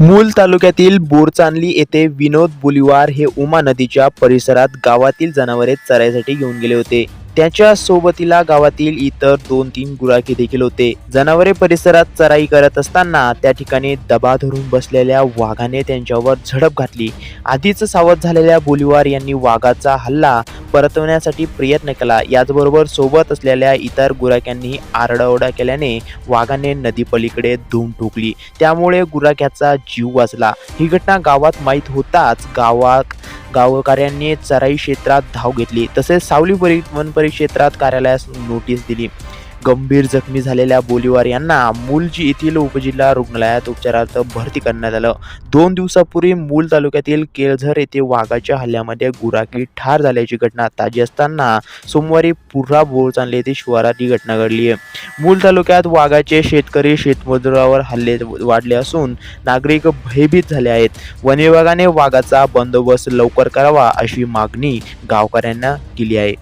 मूल तालुक्यातील बोरचांदली येथे विनोद बुलिवार हे उमा नदीच्या परिसरात गावातील जनावरे चरायसाठी घेऊन गेले होते. त्याच्या सोबतीला गावातील इतर दोन तीन गुराखी देखील होते. जनावरे परिसरात चराई करत असताना त्या ठिकाणी दबा धरून बसलेल्या वाघाने त्यांच्यावर झडप घातली. आधीच सावध झालेल्या बोलिवार यांनी वाघाचा हल्ला परतवण्यासाठी प्रयत्न केला. याचबरोबर सोबत असलेल्या इतर गुराख्यांनी आरडाओरडा केल्याने वाघाने नदीपलीकडे धूम ठोकली. त्यामुळे गुराख्याचा जीव वाचला. ही घटना गावात माहीत होताच गावात गावकऱ्यांनी चराई क्षेत्रात धाव घेतली. तसेच सावली परि वन परिक्षेत्रात कार्यालयास नोटीस दिली. गंभीर जखमी झालेल्या बोलिवार यांना मूलजी येथील उपजिल्हा रुग्णालयात उपचारार्थ भरती करण्यात आलं. दोन दिवसापूर्वी मूल तालुक्यातील केळझर येथे वाघाच्या हल्ल्यामध्ये गुराखी ठार झाल्याची घटना ताजी असताना सोमवारी पुरा बोरचांदले येथे शिवारात ही घटना घडली आहे. मूल तालुक्यात वाघाचे शेतकरी शेतमजुरावर हल्ले वाढले असून नागरिक भयभीत झाले आहेत. वन विभागाने वाघाचा बंदोबस्त लवकर करावा अशी मागणी गावकऱ्यांना केली आहे.